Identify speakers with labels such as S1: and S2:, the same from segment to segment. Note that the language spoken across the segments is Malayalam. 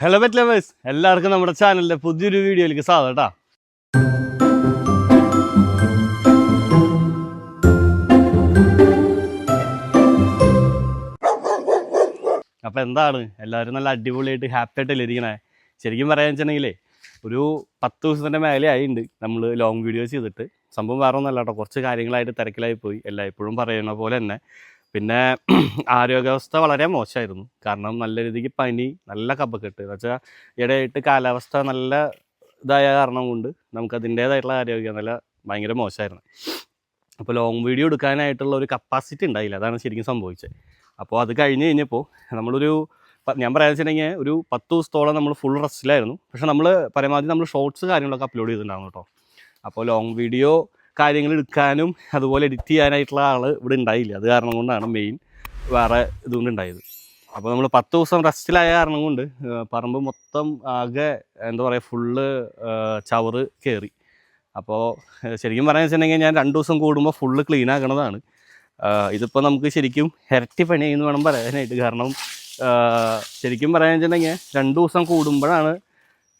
S1: ഹലോ ബെറ്റ് ലവേഴ്സ് എല്ലാവർക്കും നമ്മുടെ ചാനലിലെ പുതിയൊരു വീഡിയോയിലേക്ക് സ്വാഗതം കേട്ടോ അപ്പോൾ എന്താണ്? എല്ലാവരും നല്ല അടിപൊളിയായിട്ട് ഹാപ്പി ആയിട്ടല്ലേ ഇരിക്കണേ? ശരിക്കും പറയാന്ന് വെച്ചിട്ടുണ്ടെങ്കിലേ ഒരു പത്ത് ദിവസത്തിന്റെ മേലെ ആയിട്ടുണ്ട് നമ്മൾ ലോങ് വീഡിയോസ് ചെയ്തിട്ട്. സംഭവം വേറെ ഒന്നല്ല കേട്ടോ കുറച്ച് കാര്യങ്ങളായിട്ട് തിരക്കിലായി പോയി. എല്ലായ്പ്പോഴും പറയുന്ന പോലെ തന്നെ. പിന്നെ ആരോഗ്യാവസ്ഥ വളരെ മോശമായിരുന്നു. കാരണം നല്ല രീതിക്ക് പനി നല്ല കപ്പക്കെട്ട് എന്ന് വെച്ചാൽ ഇടയായിട്ട് കാലാവസ്ഥ നല്ല ഇതായ കാരണം കൊണ്ട് നമുക്ക് അതിന്റേതായിട്ടുള്ള ആരോഗ്യം നല്ല ഭയങ്കര മോശമായിരുന്നു. അപ്പോൾ ലോങ് വീഡിയോ എടുക്കാനായിട്ടുള്ള ഒരു കപ്പാസിറ്റി ഉണ്ടായില്ല. അതാണ് ശരിക്കും സംഭവിച്ചത്. അപ്പോൾ അത് കഴിഞ്ഞ് കഴിഞ്ഞപ്പോൾ നമ്മളൊരു ഞാൻ പറയാൻ വെച്ചിട്ടുണ്ടെങ്കിൽ ഒരു പത്ത് ദിവസത്തോളം നമ്മൾ ഫുൾ റെസ്റ്റിലായിരുന്നു പക്ഷെ നമ്മൾ പരമാവധി നമ്മൾ ഷോർട്സ് കാര്യങ്ങളൊക്കെ അപ്ലോഡ് ചെയ്തിട്ടുണ്ടായിരുന്നു കേട്ടോ അപ്പോൾ ലോങ് വീഡിയോ കാര്യങ്ങൾ എടുക്കാനും അതുപോലെ എഡിറ്റ് ചെയ്യാനായിട്ടുള്ള ആൾ ഇവിടെ ഉണ്ടായില്ല. അത് കാരണം കൊണ്ടാണ് മെയിൻ വേറെ ഇതുകൊണ്ട് ഉണ്ടായത്. അപ്പോൾ നമ്മൾ പത്ത് ദിവസം റെസ്റ്റിലായ കാരണം കൊണ്ട് പറമ്പ് മൊത്തം ആകെ എന്താ പറയുക ഫുള്ള് ചവറ് കയറി അപ്പോൾ ശരിക്കും പറയാൻ വെച്ചിട്ടുണ്ടെങ്കിൽ ഞാൻ രണ്ട് ദിവസം കൂടുമ്പോൾ ഫുള്ള് ക്ലീൻ ആക്കണതാണ്. ഇതിപ്പോൾ നമുക്ക് ശരിക്കും ഇരട്ടി പണി എന്ന് വേണം പറയാനായിട്ട്. കാരണം ശരിക്കും പറയാൻ വെച്ചിട്ടുണ്ടെങ്കിൽ രണ്ട് ദിവസം കൂടുമ്പോഴാണ്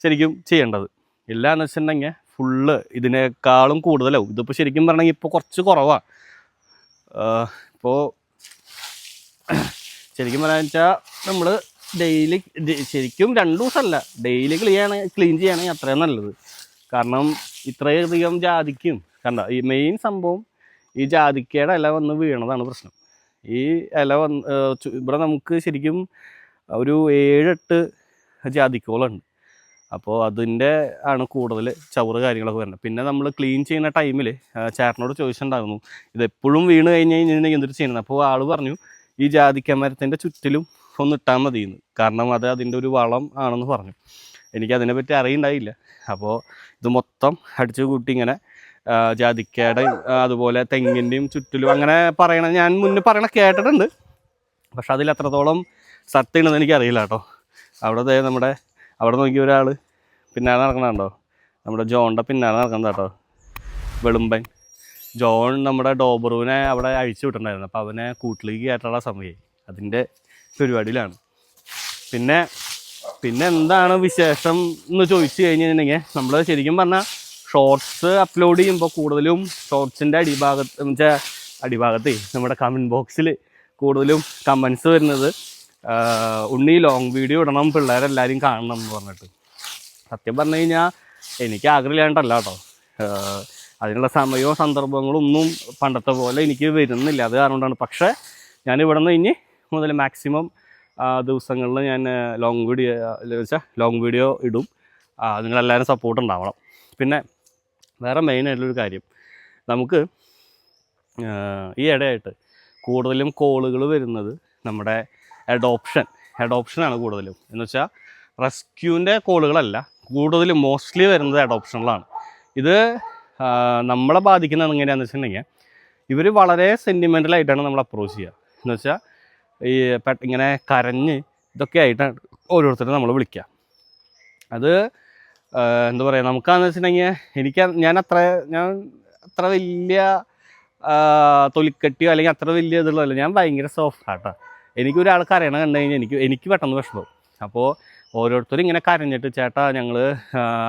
S1: ശരിക്കും ചെയ്യേണ്ടത്. ഇല്ല എന്ന് വെച്ചിട്ടുണ്ടെങ്കിൽ ഫുള്ള് ഇതിനേക്കാളും കൂടുതലാവും. ഇതിപ്പോൾ ശരിക്കും പറഞ്ഞെങ്കിൽ ഇപ്പോൾ കുറച്ച് കുറവാണ് ഇപ്പോൾ ശരിക്കും പറയാന്ന് വെച്ചാൽ നമ്മൾ ഡെയിലി ശരിക്കും രണ്ട് ദിവസമല്ല ഡെയിലി ക്ലീൻ ക്ലീൻ ചെയ്യുകയാണെങ്കിൽ അത്രയും നല്ലത്. കാരണം ഇത്രയധികം ജാതിക്കും കണ്ട? ഈ മെയിൻ സംഭവം ഈ ജാതിക്കയുടെ ഇല വന്ന് വീണതാണ് പ്രശ്നം. ഈ ഇല വന്ന് ഇവിടെ നമുക്ക് ശരിക്കും ഒരു ഏഴെട്ട് ജാതിക്കോളുണ്ട്. അപ്പോൾ അതിന്റെ ആണ് കൂടുതൽ ചവറ് കാര്യങ്ങളൊക്കെ വരുന്നത്. പിന്നെ നമ്മൾ ക്ലീൻ ചെയ്യുന്ന ടൈമിൽ ചേട്ടനോട് ചോദിച്ചിട്ടുണ്ടായിരുന്നു ഇത് എപ്പോഴും വീണ് കഴിഞ്ഞ് കഴിഞ്ഞാൽ എന്തൊരു ചെയ്യുന്നത് അപ്പോൾ ആൾ പറഞ്ഞു ഈ ജാതിക്ക മരത്തിന്റെ ചുറ്റിലും ഒന്ന് ഇട്ടാൽ മതി എന്ന് കാരണം അത് അതിന്റെ ഒരു വളം ആണെന്ന് പറഞ്ഞു. എനിക്ക് അതിനെപ്പറ്റി അറിയണ്ടായില്ല. അപ്പോൾ ഇത് മൊത്തം അടിച്ചു കൂട്ടി ഇങ്ങനെ ജാതിക്കയുടെ അതുപോലെ തെങ്ങിന്റെയും ചുറ്റിലും അങ്ങനെ പറയണ ഞാൻ മുന്നേ പറയണ കേട്ടിട്ടുണ്ട്. പക്ഷെ അതിൽ എത്രത്തോളം സത്യമാണെന്ന് എനിക്കറിയില്ല കേട്ടോ. അവിടെ നമ്മുടെ അവിടെ നോക്കി ഒരാൾ പിന്നാലെ നടക്കണുണ്ടോ നമ്മുടെ ജോണിന്റെ പിന്നാലെ നടക്കുന്നത് കേട്ടോ. വെളുമ്പൻ. ജോൺ നമ്മുടെ ഡോബറുവിനെ അവിടെ അഴിച്ചു വിട്ടിട്ടുണ്ടായിരുന്നു. അപ്പോൾ അവനെ കൂട്ടിലേക്ക് കയറ്റാനുള്ള സമയമായി. അതിന്റെ പരിപാടിയിലാണ്. പിന്നെ പിന്നെ എന്താണ് വിശേഷം എന്ന് ചോദിച്ചു കഴിഞ്ഞിട്ടുണ്ടെങ്കിൽ നമ്മൾ ശരിക്കും പറഞ്ഞാൽ ഷോർട്സ് അപ്ലോഡ് ചെയ്യുമ്പോൾ കൂടുതലും ഷോർട്സിന്റെ അടിഭാഗത്ത് വെച്ചാൽ അടിഭാഗത്ത് നമ്മുടെ കമന്റ് ബോക്സിൽ കൂടുതലും കമൻസ് വരുന്നത് ഉണ്ണി ലോങ് വീഡിയോ ഇടണം പിള്ളേരെല്ലാവരും കാണണം എന്ന് പറഞ്ഞിട്ട്. സത്യം പറഞ്ഞു കഴിഞ്ഞാൽ എനിക്ക് ആഗ്രഹമില്ലാണ്ടല്ല കേട്ടോ. അതിനുള്ള സമയവും സന്ദർഭങ്ങളും ഒന്നും പണ്ടത്തെ പോലെ എനിക്ക് വരുന്നില്ല. അത് കാരണം കൊണ്ടാണ്. പക്ഷേ ഞാൻ ഇവിടെ നിന്ന് ഇനി മുതൽ മാക്സിമം ദിവസങ്ങളിൽ ഞാൻ ലോങ് വീഡിയോ വെച്ചാൽ ലോങ് വീഡിയോ ഇടും. അതിനെല്ലാവരും സപ്പോർട്ട് ഉണ്ടാവണം. പിന്നെ വേറെ മെയിനായിട്ടുള്ളൊരു കാര്യം. നമുക്ക് ഈ ഇടയായിട്ട് കൂടുതലും കോളുകൾ വരുന്നത് നമ്മുടെ അഡോപ്ഷൻ അഡോപ്ഷനാണ് കൂടുതലും. എന്ന് വെച്ചാൽ റെസ്ക്യൂവിന്റെ കോളുകളല്ല കൂടുതലും മോസ്റ്റ്ലി വരുന്നത് അഡോപ്ഷനിലാണ് ഇത് നമ്മളെ ബാധിക്കുന്നത് എങ്ങനെയാണെന്ന് വെച്ചിട്ടുണ്ടെങ്കിൽ ഇവർ വളരെ സെന്റിമെന്റലായിട്ടാണ് നമ്മൾ അപ്രോച്ച് ചെയ്യുക. എന്ന് വെച്ചാൽ ഈ ഇങ്ങനെ കരഞ്ഞ് ഇതൊക്കെ ആയിട്ടാണ് ഓരോരുത്തരും നമ്മൾ വിളിക്കുക. അത് എന്താ പറയുക നമുക്കാന്ന് വെച്ചിട്ടുണ്ടെങ്കിൽ എനിക്ക് ഞാൻ അത്ര ഞാൻ അത്ര വലിയ തൊലിക്കെട്ടിയോ അല്ലെങ്കിൽ അത്ര വലിയ ഇതുള്ളതല്ല. ഞാൻ ഭയങ്കര സോഫ്റ്റ് ആട്ടോ എനിക്ക് ഒരാൾ കണ്ടു കഴിഞ്ഞാൽ എനിക്ക് എനിക്ക് പെട്ടെന്ന് വിഷമം. അപ്പോൾ ഓരോരുത്തരും ഇങ്ങനെ കരഞ്ഞിട്ട് ചേട്ടാ ഞങ്ങൾ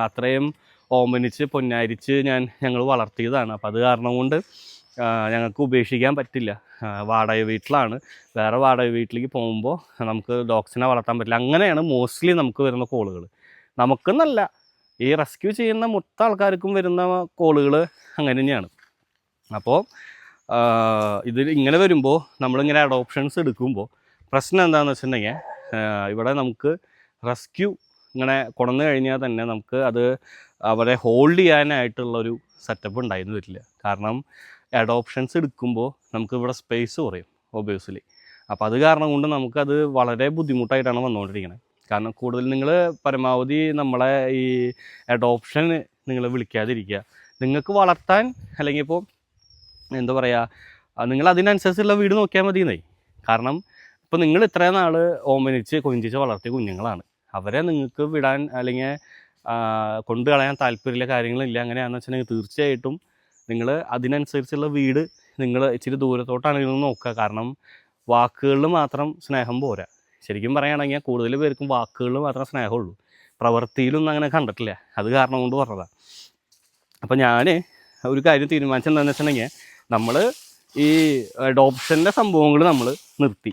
S1: അത്രയും ഓമനിച്ച് പൊന്നാരിച്ച് ഞാൻ ഞങ്ങൾ വളർത്തിയതാണ്. അപ്പോൾ അത് കാരണം കൊണ്ട് ഞങ്ങൾക്ക് ഉപേക്ഷിക്കാൻ പറ്റില്ല. വാടക വീട്ടിലാണ്. വേറെ വാടക വീട്ടിലേക്ക് പോകുമ്പോൾ നമുക്ക് ഡോഗ്സിനെ വളർത്താൻ പറ്റില്ല. അങ്ങനെയാണ് മോസ്റ്റ്ലി നമുക്ക് വരുന്ന കോളുകൾ നമുക്കെന്നല്ല ഈ റെസ്ക്യൂ ചെയ്യുന്ന മൊത്തം ആൾക്കാർക്കും വരുന്ന കോളുകൾ അങ്ങനെ തന്നെയാണ്. അപ്പോൾ ഇതിൽ ഇങ്ങനെ വരുമ്പോൾ നമ്മളിങ്ങനെ അഡോപ്ഷൻസ് എടുക്കുമ്പോൾ പ്രശ്നം എന്താണെന്ന് വെച്ചിട്ടുണ്ടെങ്കിൽ ഇവിടെ നമുക്ക് റെസ്ക്യൂ ഇങ്ങനെ കൊണ്ടു കഴിഞ്ഞാൽ തന്നെ നമുക്ക് അത് അവരെ ഹോൾഡ് ചെയ്യാനായിട്ടുള്ളൊരു സെറ്റപ്പ് ഉണ്ടായിരുന്നു വരില്ല. കാരണം അഡോപ്ഷൻസ് എടുക്കുമ്പോൾ നമുക്ക് ഇവിടെ സ്പേസ് കുറയും ഒബിയസ്ലി അപ്പോൾ അത് കാരണം കൊണ്ട് നമുക്കത് വളരെ ബുദ്ധിമുട്ടായിട്ടാണ് വന്നുകൊണ്ടിരിക്കുന്നത് കാരണം കൂടുതൽ നിങ്ങൾ പരമാവധി നമ്മളെ ഈ അഡോപ്ഷൻ നിങ്ങൾ വിളിക്കാതിരിക്കുക. നിങ്ങൾക്ക് വളർത്താൻ അല്ലെങ്കിൽ ഇപ്പോൾ എന്താ പറയുക നിങ്ങൾ അതിനനുസരിച്ചുള്ള വീട് നോക്കിയാൽ മതിയെന്നേ. കാരണം ഇപ്പോൾ നിങ്ങൾ ഇത്രയും നാൾ ഓമനിച്ച് കൊഞ്ചിച്ച് വളർത്തിയ കുഞ്ഞുങ്ങളാണ്. അവരെ നിങ്ങൾക്ക് വിടാൻ അല്ലെങ്കിൽ കൊണ്ടു കളയാൻ താല്പര്യമില്ല കാര്യങ്ങളില്ല. അങ്ങനെയാണെന്ന് വെച്ചിട്ടുണ്ടെങ്കിൽ തീർച്ചയായിട്ടും നിങ്ങൾ അതിനനുസരിച്ചുള്ള വീട് നിങ്ങൾ ഇച്ചിരി ദൂരത്തോട്ടാണ് ഇരുന്ന് നോക്കുക. കാരണം വാക്കുകളിൽ മാത്രം സ്നേഹം പോരാ. ശരിക്കും പറയുകയാണെങ്കിൽ കൂടുതൽ പേർക്കും വാക്കുകളിൽ മാത്രം സ്നേഹമുള്ളൂ. പ്രവൃത്തിയിലൊന്നും അങ്ങനെ കണ്ടിട്ടില്ല. അത് കാരണം കൊണ്ട് പറഞ്ഞതാണ് അപ്പോൾ ഞാൻ ഒരു കാര്യം തീരുമാനിച്ചെന്താണെന്ന് വെച്ചിട്ടുണ്ടെങ്കിൽ നമ്മൾ ഈ അഡോപ്ഷന്റെ സംഭവങ്ങൾ നമ്മൾ നിർത്തി.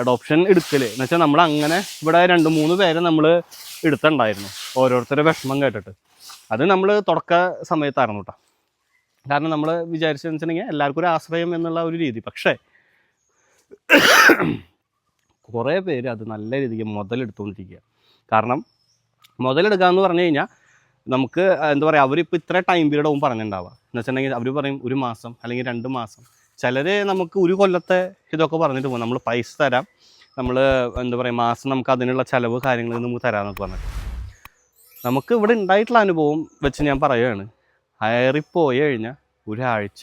S1: അഡോപ്ഷൻ എടുക്കൽ എന്ന് വെച്ചാൽ നമ്മൾ അങ്ങനെ ഇവിടെ രണ്ട് മൂന്ന് പേരെ നമ്മൾ എടുത്തിട്ടുണ്ടായിരുന്നു. ഓരോരുത്തരുടെ വിഷമം കേട്ടിട്ട്. അത് നമ്മൾ തുടക്ക സമയത്തായിരുന്നു കേട്ടോ കാരണം നമ്മൾ വിചാരിച്ചതെന്ന് വെച്ചിട്ടുണ്ടെങ്കിൽ എല്ലാവർക്കും ഒരു ആശ്രയം എന്നുള്ള ഒരു രീതി. പക്ഷേ കുറേ പേര് അത് നല്ല രീതിക്ക് മുതലെടുത്തുകൊണ്ടിരിക്കുക. കാരണം മുതലെടുക്കുക എന്ന് പറഞ്ഞു കഴിഞ്ഞാൽ നമുക്ക് എന്താ പറയുക അവരിപ്പോൾ ഇത്ര ടൈം പീരീഡ് ആവും പറഞ്ഞിട്ടുണ്ടാവുക. എന്ന് വെച്ചിട്ടുണ്ടെങ്കിൽ അവർ പറയും ഒരു മാസം അല്ലെങ്കിൽ രണ്ട് മാസം. ചിലർ നമുക്ക് ഒരു കൊല്ലത്തെ ഇതൊക്കെ പറഞ്ഞിട്ട് പോകും. നമ്മൾ പൈസ തരാം. നമ്മൾ എന്താ പറയുക മാസം നമുക്ക് അതിനുള്ള ചിലവ് കാര്യങ്ങൾ നമുക്ക് തരാമെന്നൊക്കെ പറഞ്ഞിട്ട്. നമുക്ക് ഇവിടെ ഉണ്ടായിട്ടുള്ള അനുഭവം വെച്ച് ഞാൻ പറയുകയാണ് അയറിപ്പോയി കഴിഞ്ഞാൽ ഒരാഴ്ച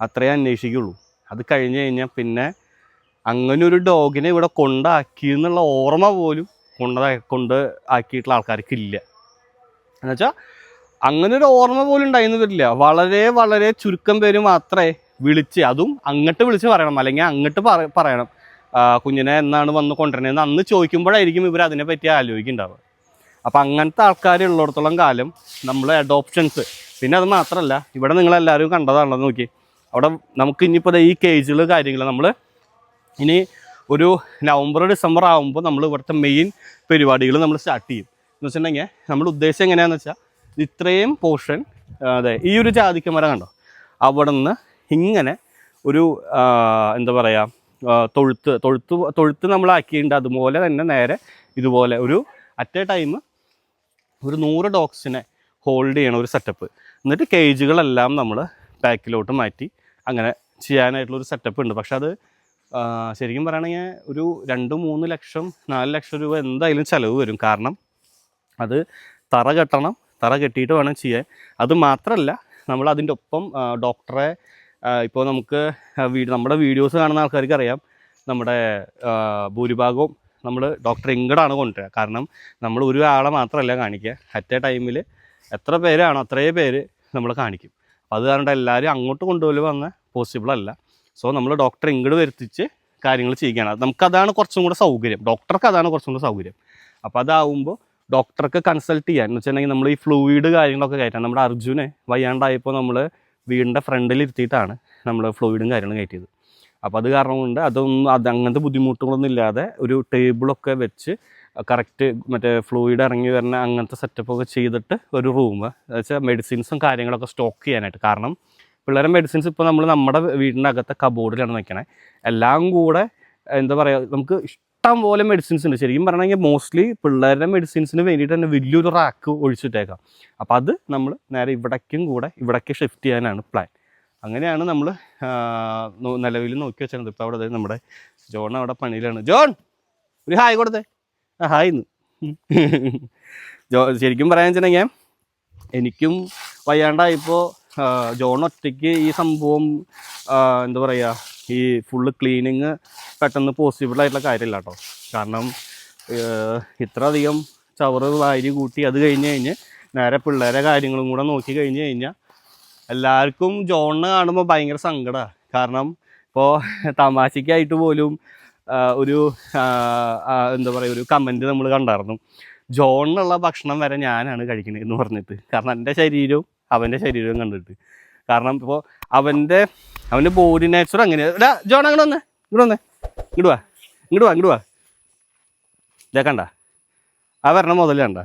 S1: അത്രേ അന്വേഷിക്കുള്ളൂ. അത് കഴിഞ്ഞ് കഴിഞ്ഞാൽ പിന്നെ അങ്ങനെ ഒരു ഡോഗിനെ ഇവിടെ കൊണ്ടാക്കി എന്നുള്ള ഓർമ്മ പോലും കൊണ്ട കൊണ്ട് ആക്കിയിട്ടുള്ള ആൾക്കാർക്കില്ല എന്നുവെച്ചാൽ അങ്ങനെ ഒരു ഓർമ്മ പോലും ഉണ്ടായിരുന്നു വരില്ല. വളരെ വളരെ ചുരുക്കം പേര് മാത്രമേ വിളിച്ച് അതും അങ്ങോട്ട് വിളിച്ച് പറയണം. അല്ലെങ്കിൽ അങ്ങോട്ട് പറയണം. കുഞ്ഞിനെ എന്നാണ് വന്ന് കൊണ്ടുവരുന്നത് അന്ന് ചോദിക്കുമ്പോഴായിരിക്കും ഇവർ അതിനെപ്പറ്റി ആലോചിക്കുന്നുണ്ടാവുക. അപ്പം അങ്ങനത്തെ ആൾക്കാർ ഉള്ളിടത്തോളം കാലം നമ്മൾ അഡോപ്ഷൻസ് പിന്നെ അത് മാത്രമല്ല ഇവിടെ നിങ്ങളെല്ലാവരും കണ്ടതാണല്ലോ നോക്കി. അവിടെ നമുക്ക് ഇനിയിപ്പോൾ ഈ കേജുകൾ കാര്യങ്ങൾ നമ്മൾ ഇനി ഒരു നവംബർ ഡിസംബർ ആകുമ്പോൾ നമ്മൾ ഇവിടുത്തെ മെയിൻ പരിപാടികൾ നമ്മൾ സ്റ്റാർട്ട് ചെയ്യും. എന്ന് വെച്ചിട്ടുണ്ടെങ്കിൽ നമ്മൾ ഉദ്ദേശം എങ്ങനെയാണെന്ന് വെച്ചാൽ ഇത്രയും പോർഷൻ അതെ ഈ ഒരു ജാതിക്കമരം കണ്ടോ? അവിടെ നിന്ന് ഇങ്ങനെ ഒരു എന്താ പറയുക തൊഴുത്ത് തൊഴുത്ത് തൊഴുത്ത് നമ്മളാക്കിയിട്ടുണ്ട്. അതുപോലെ തന്നെ നേരെ ഇതുപോലെ ഒരു അറ്റ് എ ടൈം ഒരു നൂറ് ഡോഗ്സിനെ ഹോൾഡ് ചെയ്യണ ഒരു സെറ്റപ്പ് എന്നിട്ട് കേജുകളെല്ലാം നമ്മൾ പാക്കിലോട്ട് മാറ്റി അങ്ങനെ ചെയ്യാനായിട്ടുള്ളൊരു സെറ്റപ്പ് ഉണ്ട്. പക്ഷെ അത് ശരിക്കും പറയുകയാണെങ്കിൽ ഒരു രണ്ട് മൂന്ന് ലക്ഷം നാല് ലക്ഷം രൂപ എന്തായാലും ചിലവ് വരും. കാരണം അത് തറ കെട്ടണം തറ കെട്ടിയിട്ട് വേണം ചെയ്യാൻ. അത് മാത്രമല്ല നമ്മൾ അതിന്റെ ഒപ്പം ഡോക്ടറെ ഇപ്പോൾ നമുക്ക് നമ്മുടെ വീഡിയോസ് കാണുന്ന ആൾക്കാർക്ക് അറിയാം. നമ്മുടെ ഭൂരിഭാഗവും നമ്മൾ ഡോക്ടർ ഇങ്ങടാണ് കൊണ്ടുവരിക കാരണം നമ്മൾ ഒരു ആളെ മാത്രമല്ല കാണിക്കുക. അറ്റ് എ ടൈമിൽ എത്ര പേരാണോ അത്രയും പേര് നമ്മൾ കാണിക്കും. അപ്പോൾ അത് കാരണം എല്ലാവരും അങ്ങോട്ട് കൊണ്ടുപോലും വന്ന പോസിബിൾ അല്ല. സോ നമ്മൾ ഡോക്ടർ ഇങ്ങോട്ട് വരുത്തിച്ച് കാര്യങ്ങൾ ചെയ്യുകയാണ്. നമുക്കതാണ് കുറച്ചും കൂടെ സൗകര്യം. ഡോക്ടർക്ക് അതാണ് കുറച്ചും കൂടെ സൗകര്യം. അപ്പോൾ അതാവുമ്പോൾ ഡോക്ടർക്ക് കൺസൾട്ട് ചെയ്യാൻ. എന്ന് വെച്ചിട്ടുണ്ടെങ്കിൽ നമ്മൾ ഈ ഫ്ലൂയിഡ് കാര്യങ്ങളൊക്കെ കയറ്റാൻ. നമ്മുടെ അർജുനെ വയ്യാണ്ടായപ്പോൾ നമ്മൾ വീടിന്റെ ഫ്രണ്ടിൽ ഇരുത്തിയിട്ടാണ് നമ്മൾ ഫ്ലൂയിഡും കാര്യങ്ങളും കയറ്റിയത്. അപ്പോൾ അത് കാരണം കൊണ്ട് അതൊന്നും അത് അങ്ങനത്തെ ബുദ്ധിമുട്ടുകളൊന്നും ഇല്ലാതെ ഒരു ടേബിളൊക്കെ വെച്ച് കറക്റ്റ് മറ്റേ ഫ്ലൂയിഡ് ഇറങ്ങി വരുന്ന അങ്ങനത്തെ സെറ്റപ്പൊക്കെ ചെയ്തിട്ട് ഒരു റൂം. വെച്ചാൽ മെഡിസിൻസും കാര്യങ്ങളൊക്കെ സ്റ്റോക്ക് ചെയ്യാനായിട്ട്. കാരണം പിള്ളേരെ മെഡിസിൻസ് ഇപ്പോൾ നമ്മൾ നമ്മുടെ വീടിന്റെ അകത്തെ കബോർഡിലാണ് വെക്കണേ. എല്ലാം കൂടെ എന്താ പറയുക നമുക്ക് ഇഷ്ടം പോലെ മെഡിസിൻസ് ഉണ്ട്. ശരിക്കും പറഞ്ഞെങ്കിൽ മോസ്റ്റ്ലി പിള്ളേരുടെ മെഡിസിൻസിന് വേണ്ടിയിട്ട് തന്നെ വലിയൊരു റാക്ക് ഒഴിച്ചിട്ടേക്കാം. അപ്പോൾ അത് നമ്മൾ നേരെ ഇവിടേക്കും കൂടെ ഇവിടേക്ക് ഷിഫ്റ്റ് ചെയ്യാനാണ് പ്ലാൻ അങ്ങനെയാണ് നമ്മൾ നിലവിൽ നോക്കി വെച്ചത് ഇപ്പോൾ അവിടെ നമ്മുടെ ജോൺ അവിടെ പണിയിലാണ്. ജോൺ ഒരു ഹായ് കൊടുത്തേ. ആ ഹായ് ഇന്ന്. ജോ ശരിക്കും പറയാൻ വെച്ചിട്ടുണ്ടെങ്കിൽ എനിക്കും വയ്യാണ്ടായപ്പോൾ ജോൺ ഒറ്റയ്ക്ക് ഈ സംഭവം എന്താ പറയുക ഈ ഫുള്ള് ക്ലീനിങ് പെട്ടെന്ന് പോസിബിൾ ആയിട്ടുള്ള കാര്യമില്ല കേട്ടോ കാരണം ഇത്ര അധികം ചവറ് വാരി കൂട്ടി അത് കഴിഞ്ഞ് കഴിഞ്ഞ് നേരെ പിള്ളേരെ കാര്യങ്ങളും കൂടെ നോക്കി കഴിഞ്ഞ് കഴിഞ്ഞാൽ എല്ലാവർക്കും ജോണിനെ കാണുമ്പോൾ ഭയങ്കര സങ്കടമാണ് കാരണം ഇപ്പോൾ തമാശയ്ക്കായിട്ട് പോലും ഒരു എന്താ പറയുക ഒരു കമന്റ് നമ്മൾ കണ്ടായിരുന്നു. ജോണിനുള്ള ഭക്ഷണം വരെ ഞാനാണ് കഴിക്കുന്നത് എന്ന് പറഞ്ഞിട്ട്. കാരണം എന്റെ ശരീരവും അവന്റെ ശരീരം കണ്ടിട്ട്. കാരണം ഇപ്പോൾ അവന്റെ അവന്റെ ബോഡി നേച്ചർ അങ്ങനെയാണ് ജോൺ അങ്ങോട്ട് വന്നേ. ഇങ്ങോട്ട് വന്നേ. ഇങ്ങോട്ട് വാ. ഇങ്ങോട്ട് വാ ഇങ്ങോട്ട് വാ. ഇതേ കണ്ട. ആ വരണ മുതൽ കണ്ട.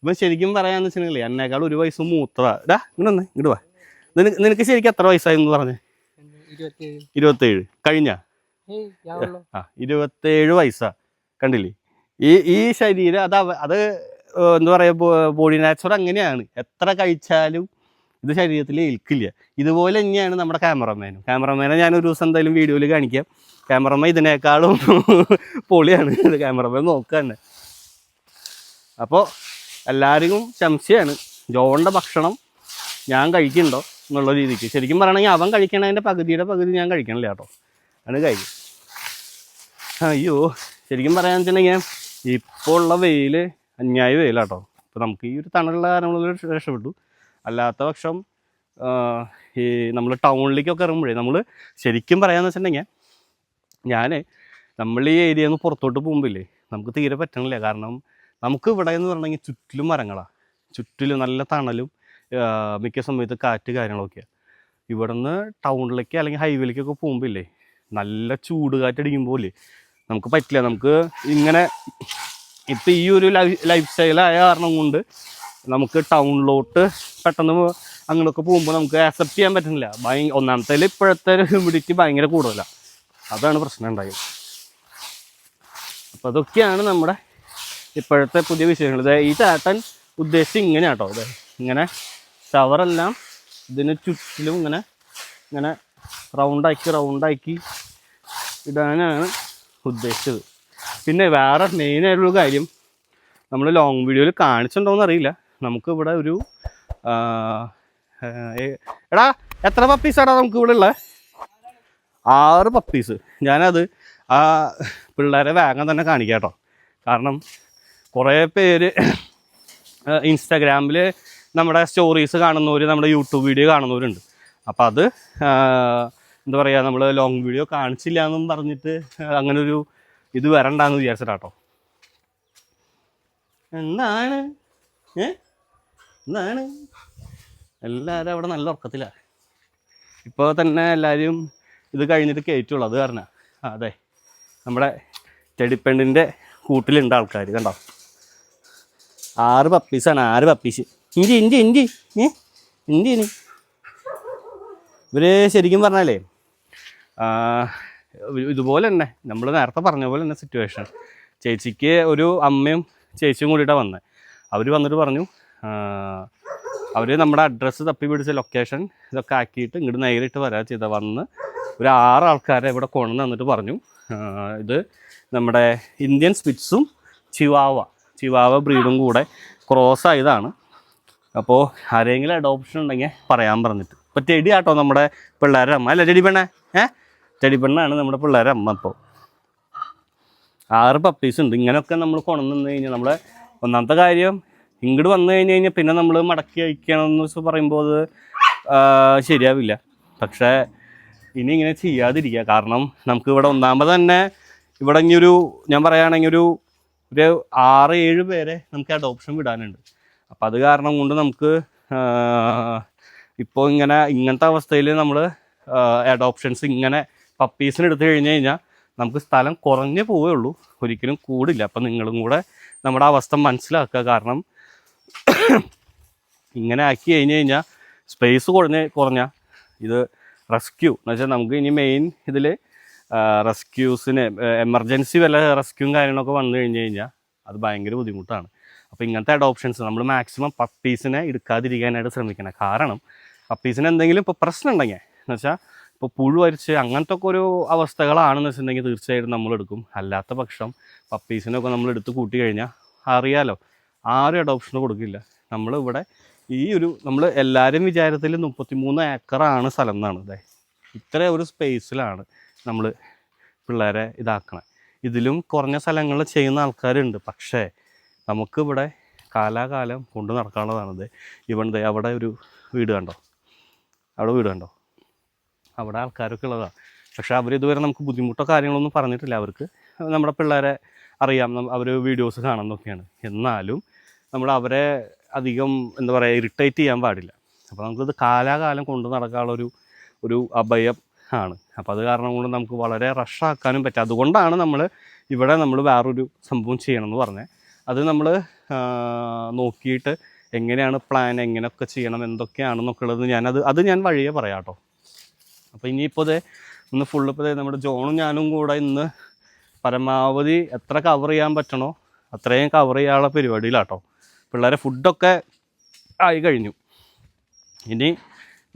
S1: ഇപ്പം ശരിക്കും പറയാന്ന് വെച്ചിട്ടുണ്ടെങ്കിൽ എന്നേക്കാൾ ഒരു വയസ്സ് മൂത്തതാ ഇടാ ഇങ്ങോട്ട് വന്നേ. ഇങ്ങോട്ട് വാ. നിനക്ക് നിനക്ക് ശരിക്കും എത്ര വയസ്സായി എന്ന് പറഞ്ഞേ? ഇരുപത്തേഴ്. കഴിഞ്ഞ? ആ ഇരുപത്തേഴ് വയസ്സാ. കണ്ടില്ലേ? ഈ ഈ ശരീരം അത് അത് എന്താ പറയുക ബോഡി നാച്ചുറൽ അങ്ങനെയാണ്. എത്ര കഴിച്ചാലും ഇത് ശരീരത്തിൽ ഏൽക്കില്ല. ഇതുപോലെ തന്നെയാണ് നമ്മുടെ ക്യാമറമാനും ക്യാമറമാനെ ഞാൻ ഒരു ദിവസം എന്തായാലും വീഡിയോയിൽ കാണിക്കാം. ക്യാമറമാൻ ഇതിനേക്കാളും പൊളിയാണ്. ക്യാമറമാൻ നോക്കുകയാണ് അപ്പോൾ എല്ലാവർക്കും സംശയമാണ് ജോണിന്റെ ഭക്ഷണം ഞാൻ കഴിക്കുന്നുണ്ടോ എന്നുള്ള രീതിക്ക്. ശരിക്കും പറയണമെങ്കിൽ അവൻ കഴിക്കണതിന്റെ പകുതിയുടെ പകുതി ഞാൻ കഴിക്കണില്ല കേട്ടോ. അത് കഴിക്കും അയ്യോ ശരിക്കും പറയാന്ന് വെച്ചിട്ടുണ്ടെങ്കിൽ ഇപ്പോൾ ഉള്ള വെയിൽ അന്യായ വെയിലാട്ടോ അപ്പോൾ നമുക്ക് ഈ ഒരു തണലുള്ള കാരണങ്ങളിൽ രക്ഷപ്പെട്ടു. അല്ലാത്ത പക്ഷം ഈ നമ്മൾ ടൗണിലേക്കൊക്കെ ഇറങ്ങുമ്പോഴേ നമ്മൾ ശരിക്കും പറയാമെന്ന് വെച്ചിട്ടുണ്ടെങ്കിൽ ഞാൻ നമ്മൾ ഈ ഏരിയയിൽ നിന്ന് പുറത്തോട്ട് പോകുമ്പില്ലേ നമുക്ക് തീരെ പറ്റണില്ല. കാരണം നമുക്ക് ഇവിടെ എന്ന് പറഞ്ഞെങ്കിൽ ചുറ്റിലും മരങ്ങളാണ് ചുറ്റിലും നല്ല തണലും മിക്ക സമയത്ത് കാറ്റ് കാര്യങ്ങളൊക്കെയാണ് ഇവിടുന്ന് ടൗണിലേക്ക് അല്ലെങ്കിൽ ഹൈവേയിലേക്കൊക്കെ പോകുമ്പില്ലേ നല്ല ചൂട് കാറ്റടിക്കുമ്പോൾ നമുക്ക് പറ്റില്ല. നമുക്ക് ഇങ്ങനെ ഇപ്പം ഈ ഒരു ലൈഫ് സ്റ്റൈലായ കാരണം കൊണ്ട് നമുക്ക് ടൗണിലോട്ട് പെട്ടെന്ന് അങ്ങനെയൊക്കെ പോകുമ്പോൾ നമുക്ക് ആക്സെപ്റ്റ് ചെയ്യാൻ പറ്റുന്നില്ല. ഭയ ഒന്നാമത്തെ ഇപ്പോഴത്തെ ഹ്യൂമിഡിറ്റി ഭയങ്കര കൂടുതലാണ് അതാണ് പ്രശ്നം ഉണ്ടായത്. അപ്പോൾ അതൊക്കെയാണ് നമ്മുടെ ഇപ്പോഴത്തെ പുതിയ വിഷയങ്ങൾ ദേ ഈ ചേട്ടൻ ഉദ്ദേശിച്ച് ഇങ്ങനെ കേട്ടോ അതെ ഇങ്ങനെ ഷവറെല്ലാം ഇതിന് ചുറ്റിലും ഇങ്ങനെ ഇങ്ങനെ റൗണ്ടാക്കി റൗണ്ടാക്കി ഇടാനാണ് ഉദ്ദേശിച്ചത്. പിന്നെ വേറെ മെയിനായിട്ടുള്ള കാര്യം നമ്മൾ ലോങ് വീഡിയോയിൽ കാണിച്ചിട്ടുണ്ടോയെന്ന് അറിയില്ല. നമുക്ക് ഇവിടെ ഒരു എടാ എത്ര പപ്പീസാടാ നമുക്ക് ഇവിടെ ഉള്ളത് ആറ് പപ്പീസ് ഞാനത് ആ പിള്ളേരെ വേഗം തന്നെ കാണിക്കാം കേട്ടോ. കാരണം കുറേ പേര് ഇൻസ്റ്റാഗ്രാമിൽ നമ്മുടെ സ്റ്റോറീസ് കാണുന്നവർ നമ്മുടെ യൂട്യൂബ് വീഡിയോ കാണുന്നവരുണ്ട്. അപ്പോൾ അത് എന്താ പറയുക നമ്മൾ ലോങ് വീഡിയോ കാണിച്ചില്ല എന്നും പറഞ്ഞിട്ട് അങ്ങനൊരു ഇത് വരണ്ടാന്ന് വിചാരിച്ചിട്ടാട്ടോ. എന്താണ്? ഏ? എന്താണ്? എല്ലാവരും അവിടെ നല്ല ഉറക്കത്തിലാണ് ഇപ്പോൾ തന്നെ എല്ലാവരും ഇത് കഴിഞ്ഞിട്ട് കയറ്റുള്ളൂ അത് കാരണം. അതെ. നമ്മുടെ ചെടിപ്പെണ്ണിന്റെ കൂട്ടിലുണ്ട് ആൾക്കാർ കണ്ടോ? ആറ് പപ്പീസാണ് ആറ് പപ്പീസ് ഇഞ്ചി ഇഞ്ചി ഇഞ്ചി. ഏ? ഇഞ്ചി ഇനി. ഇവർ ശരിക്കും പറഞ്ഞാലേ ഇതുപോലെ തന്നെ. നമ്മൾ നേരത്തെ പറഞ്ഞ പോലെ തന്നെ സിറ്റുവേഷൻ ചേച്ചിക്ക് ഒരു അമ്മയും ചേച്ചിയും കൂടിയിട്ടാണ് വന്നത് അവർ വന്നിട്ട് പറഞ്ഞു അവർ നമ്മുടെ അഡ്രസ്സ് തപ്പി പിടിച്ച ലൊക്കേഷൻ ഇതൊക്കെ ആക്കിയിട്ട് ഇങ്ങോട്ട് നേരിട്ട് വരാ ചെയ്ത. വന്ന് ഒരു ആറ് ആൾക്കാരെ ഇവിടെ കൊണ്ടു തന്നിട്ട് പറഞ്ഞു. ഇത് നമ്മുടെ ഇന്ത്യൻ സ്പിറ്റ്സും ചിവാവ ചിവാവ ബ്രീഡും കൂടെ ക്രോസ് ആയതാണ്. അപ്പോൾ ആരെങ്കിലും അഡോപ്ഷൻ ഉണ്ടെങ്കിൽ പറയാൻ പറഞ്ഞിട്ട്. ഇപ്പോൾ ടെടി ആട്ടോ നമ്മുടെ പിള്ളേരുടെ അമ്മ. അല്ല ടെടി പെണ്ണേ? ഏ? ടെടി പെണ്ണാണ് നമ്മുടെ പിള്ളേരെ അമ്മ ഇപ്പോൾ ആറ് പപ്പീസ് ഉണ്ട്. ഇങ്ങനെയൊക്കെ നമ്മൾ കൊണ്ടുവന്നു കഴിഞ്ഞാൽ നമ്മളെ ഒന്നാമത്തെ കാര്യം ഇങ്ങോട്ട് വന്നു കഴിഞ്ഞ് കഴിഞ്ഞാൽ പിന്നെ നമ്മൾ മടക്കി അയക്കണം എന്ന് വെച്ച് പറയുമ്പോൾ അത് ശരിയാവില്ല. പക്ഷേ ഇനി ഇങ്ങനെ ചെയ്യാതിരിക്കുക കാരണം നമുക്ക് ഇവിടെ ഒന്നാമത് തന്നെ ഇവിടെ ഇനി ഞാൻ പറയുകയാണെങ്കിൽ ഒരു ഒരു ആറ് ഏഴ് പേരെ നമുക്ക് അഡോപ്ഷൻ വിടാനുണ്ട്. അപ്പം അത് കാരണം കൊണ്ട് നമുക്ക് ഇപ്പോൾ ഇങ്ങനെ ഇങ്ങനത്തെ അവസ്ഥയിൽ നമ്മൾ അഡോപ്ഷൻസ് ഇങ്ങനെ പപ്പീസിന് എടുത്തു കഴിഞ്ഞ് കഴിഞ്ഞാൽ നമുക്ക് സ്ഥലം കുറഞ്ഞു പോവേ ഉള്ളൂ. ഒരിക്കലും കൂടില്ല. അപ്പം നിങ്ങളും കൂടെ നമ്മുടെ അവസ്ഥ മനസ്സിലാക്കുക. കാരണം ഇങ്ങനെ ആക്കി കഴിഞ്ഞ് കഴിഞ്ഞാൽ സ്പേസ് കുറഞ്ഞ കുറഞ്ഞ ഇത് റെസ്ക്യൂ എന്ന് വെച്ചാൽ നമുക്ക് ഇനി മെയിൻ ഇതിൽ റെസ്ക്യൂസിന് എമർജൻസി വല്ല റെസ്ക്യൂ കാര്യങ്ങളൊക്കെ വന്നു കഴിഞ്ഞ് കഴിഞ്ഞാൽ അത് ഭയങ്കര ബുദ്ധിമുട്ടാണ്. അപ്പോൾ ഇങ്ങനത്തെ അഡോപ്ഷൻസ് നമ്മൾ മാക്സിമം പപ്പീസിനെ എടുക്കാതിരിക്കാനായിട്ട് ശ്രമിക്കണം. കാരണം പപ്പീസിന് എന്തെങ്കിലും ഇപ്പോൾ പ്രശ്നം ഉണ്ടെങ്കിൽ എന്ന് വെച്ചാൽ ഇപ്പോൾ പുഴു വരിച്ച് അങ്ങനത്തെ ഒക്കെ ഒരു അവസ്ഥകളാണെന്ന് വെച്ചിട്ടുണ്ടെങ്കിൽ തീർച്ചയായിട്ടും നമ്മൾ എടുക്കും അല്ലാത്ത പക്ഷം പപ്പീസിനൊക്കെ നമ്മൾ എടുത്ത് കൂട്ടി കഴിഞ്ഞാൽ അറിയാലോ ആരും അഡോപ്ഷന് കൊടുക്കില്ല. നമ്മൾ ഇവിടെ ഈ ഒരു നമ്മൾ എല്ലാവരും വിചാരത്തിൽ മുപ്പത്തിമൂന്ന് ഏക്കറാണ് സ്ഥലം എന്നാണ്. അതെ ഇത്ര ഒരു സ്പേസിലാണ് നമ്മൾ പിള്ളേരെ ഇതാക്കണേ. ഇതിലും കുറഞ്ഞ സ്ഥലങ്ങളിൽ ചെയ്യുന്ന ആൾക്കാരുണ്ട്. പക്ഷേ നമുക്കിവിടെ കാലാകാലം കൊണ്ട് നടക്കാനുള്ളതാണിത് ഇവൻ ദേ അവിടെ ഒരു വീട് കണ്ടോ? അവിടെ വീട് കണ്ടോ? അവിടെ ആൾക്കാരൊക്കെ ഉള്ളതാണ് പക്ഷേ അവർ ഇതുവരെ നമുക്ക് ബുദ്ധിമുട്ടോ കാര്യങ്ങളൊന്നും പറഞ്ഞിട്ടില്ല അവർക്ക്. നമ്മുടെ പിള്ളേരെ അറിയാം. അവർ വീഡിയോസ് കാണുന്നൊക്കെയാണ് എന്നാലും നമ്മൾ അവരെ അധികം എന്താ പറയുക ഇറിറ്റേറ്റ് ചെയ്യാൻ പാടില്ല. അപ്പോൾ നമുക്കിത് കാലാകാലം കൊണ്ട് നടക്കാനുള്ളൊരു ഒരു അഭയം ആണ്. അപ്പോൾ അത് കാരണം കൊണ്ട് നമുക്ക് വളരെ റഷാക്കാനും പറ്റും അതുകൊണ്ടാണ് നമ്മൾ ഇവിടെ നമ്മൾ വേറൊരു സംഭവം ചെയ്യണമെന്ന് പറഞ്ഞത്. അത് നമ്മൾ നോക്കിയിട്ട് എങ്ങനെയാണ് പ്ലാൻ എങ്ങനെയൊക്കെ ചെയ്യണം എന്തൊക്കെയാണെന്നൊക്കെ ഉള്ളത് ഞാനത് അത് ഞാൻ വഴിയേ പറയാം കേട്ടോ. അപ്പോൾ ഇനിയിപ്പോൾ ദേ ഇന്ന് ഫുള്ള് ഇപ്പോൾ നമ്മുടെ ജോണും ഞാനും കൂടെ ഇന്ന് പരമാവധി എത്ര കവർ ചെയ്യാൻ പറ്റണോ അത്രയും കവർ ചെയ്യാനുള്ള പരിപാടിയിലാട്ടോ. പിള്ളേരെ ഫുഡൊക്കെ ആയി കഴിഞ്ഞു. ഇനി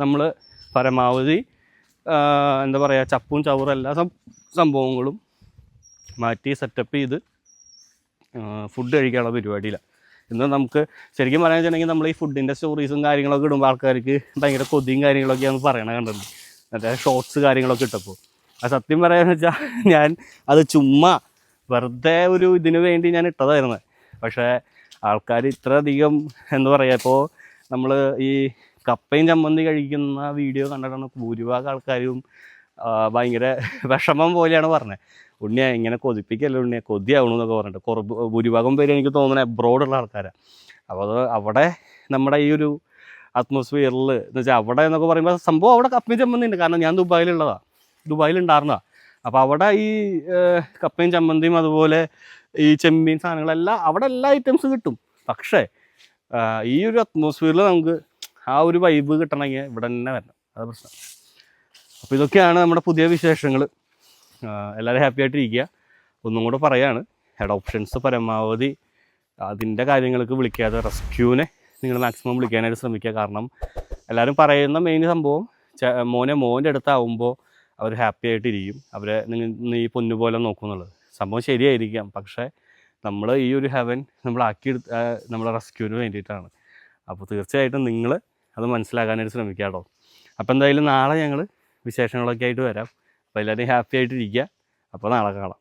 S1: നമ്മൾ പരമാവധി എന്താ പറയുക ചപ്പും ചവറും എല്ലാ സംഭവങ്ങളും മാറ്റി സെറ്റപ്പ് ചെയ്ത് ഫുഡ് കഴിക്കാനുള്ള പരിപാടിയിലാണ് ഇന്ന് നമുക്ക് ശരിക്കും പറയാൻ വെച്ചിട്ടുണ്ടെങ്കിൽ നമ്മൾ ഈ ഫുഡിന്റെ സ്റ്റോറീസും കാര്യങ്ങളൊക്കെ ഇടുമ്പോൾ ആൾക്കാർക്ക് ഭയങ്കര കൊതിയും കാര്യങ്ങളൊക്കെയാണ് പറയണത് കണ്ടത് മറ്റേ ഷോർട്സ് കാര്യങ്ങളൊക്കെ ഇട്ടപ്പോൾ ആ സത്യം പറയാന്ന് വെച്ചാൽ ഞാൻ അത് ചുമ്മാ വെറുതെ ഒരു ഇതിന് വേണ്ടി ഞാൻ ഇട്ടതായിരുന്നു. പക്ഷേ ആൾക്കാർ ഇത്ര അധികം എന്താ പറയുക ഇപ്പോൾ നമ്മൾ ഈ കപ്പയും ചമ്മന്തി കഴിക്കുന്ന വീഡിയോ കണ്ടിട്ടാണ് ഭൂരിഭാഗം ആൾക്കാരും ഭയങ്കര വിഷമം പോലെയാണ് പറഞ്ഞത്. ഉണ്ണിയ ഇങ്ങനെ കൊതിപ്പിക്കല്ലോ ഉണ്ണിയെ? കൊതിയാവണം എന്നൊക്കെ പറഞ്ഞിട്ട്. കുറവ് ഭൂരിഭാഗം പേര് എനിക്ക് തോന്നുന്നത് അബ്രോഡുള്ള ആൾക്കാരാണ് അപ്പോൾ അത് അവിടെ നമ്മുടെ ഈ ഒരു അറ്റ്മോസ്ഫിയറിൽ എന്ന് വെച്ചാൽ അവിടെ എന്നൊക്കെ പറയുമ്പോൾ സംഭവം അവിടെ കപ്പയും ചമ്മന്തിയുണ്ട്. കാരണം ഞാൻ ദുബായിലുള്ളതാണ് ദുബായിലുണ്ടായിരുന്നതാണ് അപ്പോൾ അവിടെ ഈ കപ്പയും ചമ്മന്തിയും അതുപോലെ ഈ ചെമ്മീൻ സാധനങ്ങളെല്ലാം അവിടെ എല്ലാ ഐറ്റംസ് കിട്ടും. പക്ഷേ ഈ ഒരു അറ്റ്മോസ്ഫിയറിൽ നമുക്ക് ആ ഒരു വൈബ് കിട്ടണമെങ്കിൽ ഇവിടെ തന്നെ വരണം. അത് പ്രശ്നം. അപ്പോൾ ഇതൊക്കെയാണ് നമ്മുടെ പുതിയ വിശേഷങ്ങൾ എല്ലാവരും ഹാപ്പി ആയിട്ടിരിക്കുക. ഒന്നും കൂടെ പറയാണ്. ഹെഡ് ഓപ്ഷൻസ് പരമാവധി അതിന്റെ കാര്യങ്ങൾക്ക് വിളിക്കാതെ റെസ്ക്യൂവിനെ നിങ്ങൾ മാക്സിമം വിളിക്കാനായിട്ട് ശ്രമിക്കുക. കാരണം എല്ലാവരും പറയുന്ന മെയിൻ സംഭവം മോനെ മോന്റെ അടുത്താവുമ്പോൾ അവർ ഹാപ്പി ആയിട്ടിരിക്കും. അവരെ നിങ്ങൾ നീ പൊന്നു പോലെ നോക്കും എന്നുള്ളത്. സംഭവം ശരിയായിരിക്കാം. പക്ഷേ നമ്മൾ ഈ ഒരു ഹെവൻ നമ്മളാക്കി നമ്മളെ റെസ്ക്യൂവിന് വേണ്ടിയിട്ടാണ്. അപ്പോൾ തീർച്ചയായിട്ടും നിങ്ങൾ അത് മനസ്സിലാക്കാനായിട്ട് ശ്രമിക്കുക കേട്ടോ. അപ്പോൾ എന്തായാലും നാളെ ഞങ്ങൾ വിശേഷങ്ങളൊക്കെ ആയിട്ട് വരാം. അപ്പോൾ എല്ലാവരും ഹാപ്പി ആയിട്ടിരിക്കുക. അപ്പോൾ നാളെ കാണാം.